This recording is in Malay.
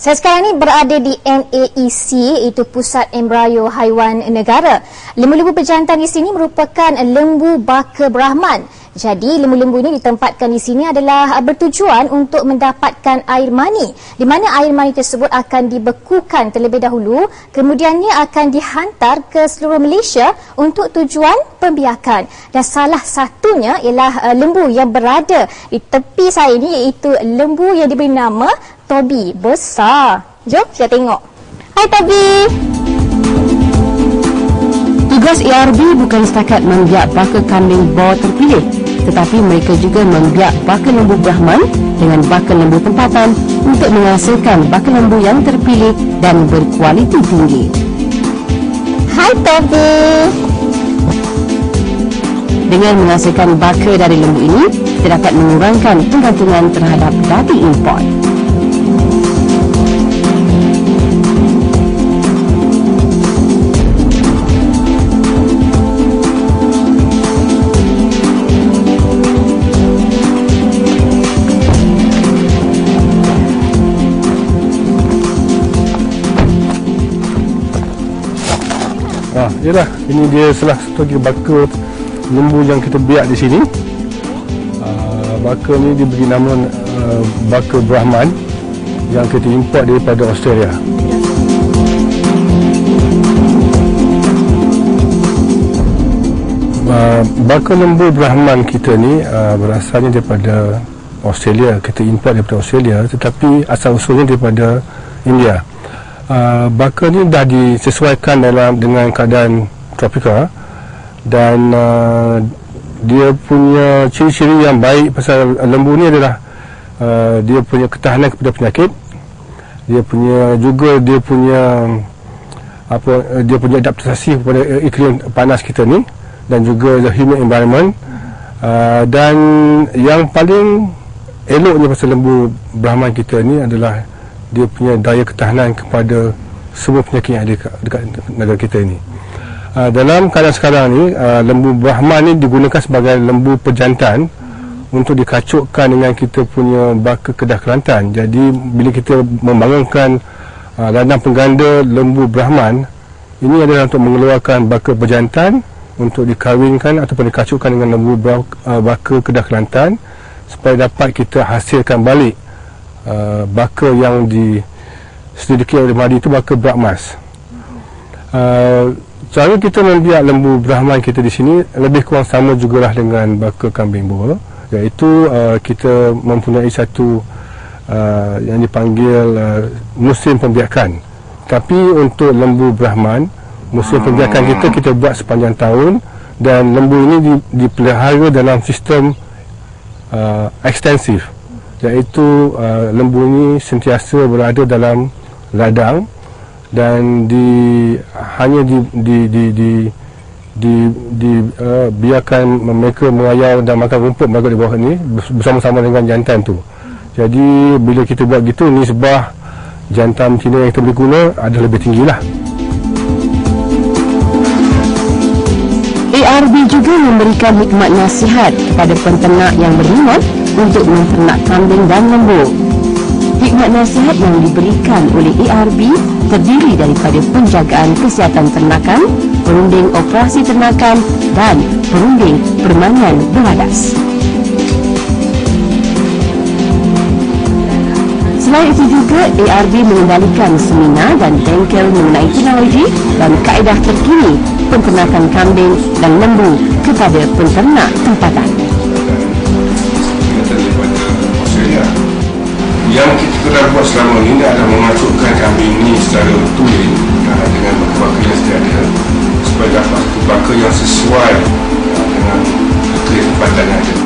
Saya sekarang ni berada di NAEC iaitu Pusat Embryo Haiwan Negara. Lembu-lembu pejantan di sini merupakan lembu baka Brahman. Jadi lembu-lembu ini ditempatkan di sini adalah bertujuan untuk mendapatkan air mani di mana air mani tersebut akan dibekukan terlebih dahulu kemudiannya akan dihantar ke seluruh Malaysia untuk tujuan pembiakan dan salah satunya ialah uh, lembu yang berada di tepi saya ini iaitu lembu yang diberi nama Toby besar. Jom kita tengok. Hai Toby. Tugas ARB bukan setakat membiak baka kambing bawah terpilih tetapi mereka juga membiak baka lembu Brahman dengan baka lembu tempatan untuk menghasilkan baka lembu yang terpilih dan berkualiti tinggi. Hai Toby. Dengan menghasilkan baka dari lembu ini, kita dapat mengurangkan penggantungan terhadap daging import. Yalah, ini dia salah satu lagi baka lembu yang kita biak di sini. Uh, baka ni diberi nama uh, baka Brahman yang kita import daripada Australia. Uh, baka lembu Brahman kita ni berasalnya daripada Australia. Kita import daripada Australia tetapi asal usulnya daripada India. Uh, baka ni dah disesuaikan dalam dengan keadaan tropika. Dan uh, dia punya ciri-ciri yang baik pasal lembu ni adalah uh, dia punya ketahanan kepada penyakit. Dia punya juga dia punya apa uh, dia punya adaptasi kepada uh, iklim panas kita ni. Dan juga the humid environment. Uh, dan yang paling eloknya pasal lembu Brahman kita ni adalah dia punya daya ketahanan kepada semua penyakit yang ada dekat, dekat negara kita ini. Uh, dalam keadaan sekarang ni, uh, lembu Brahman ni digunakan sebagai lembu pejantan untuk dikacukkan dengan kita punya baka kedah Kelantan. Jadi bila kita membangunkan uh, ladang pengganda lembu Brahman, ini adalah untuk mengeluarkan baka pejantan untuk dikawinkan ataupun dikacukkan dengan lembu baka kedah Kelantan supaya dapat kita hasilkan balik uh, baka yang diselidiki oleh Madi itu baka Brahmas. Uh, cara kita membiak lembu Brahman kita di sini lebih kurang sama jugalah dengan baka kambing bola iaitu uh, kita mempunyai satu uh, yang dipanggil uh, musim pembiakan. Tapi untuk lembu Brahman musim pembiakan kita kita buat sepanjang tahun dan lembu ini dipelihara dalam sistem uh, ekstensif iaitu uh, lembu ini sentiasa berada dalam ladang dan di hanya di di di di di, di uh, biarkan mereka mengayau dan makan rumput mereka di bawah ini bersama-sama dengan jantan tu. Jadi bila kita buat gitu nisbah jantan Cina yang kita boleh guna ada lebih tinggilah. ARB juga memberikan hikmat nasihat kepada penternak yang berminat untuk menternak kambing dan lembu. Hikmat nasihat yang diberikan oleh ARB terdiri daripada penjagaan kesihatan ternakan, perunding operasi ternakan dan perunding permainan beradas. Selain itu juga, ARB mengendalikan seminar dan bengkel mengenai teknologi dan kaedah terkini penternakan kambing dan lembu kepada penternak tempatan. Buat selama ini adalah memasukkan kambing ini secara tulis uh, dengan baka-baka yang sedia supaya dapat baka yang sesuai uh, dengan ketempatan yang ada.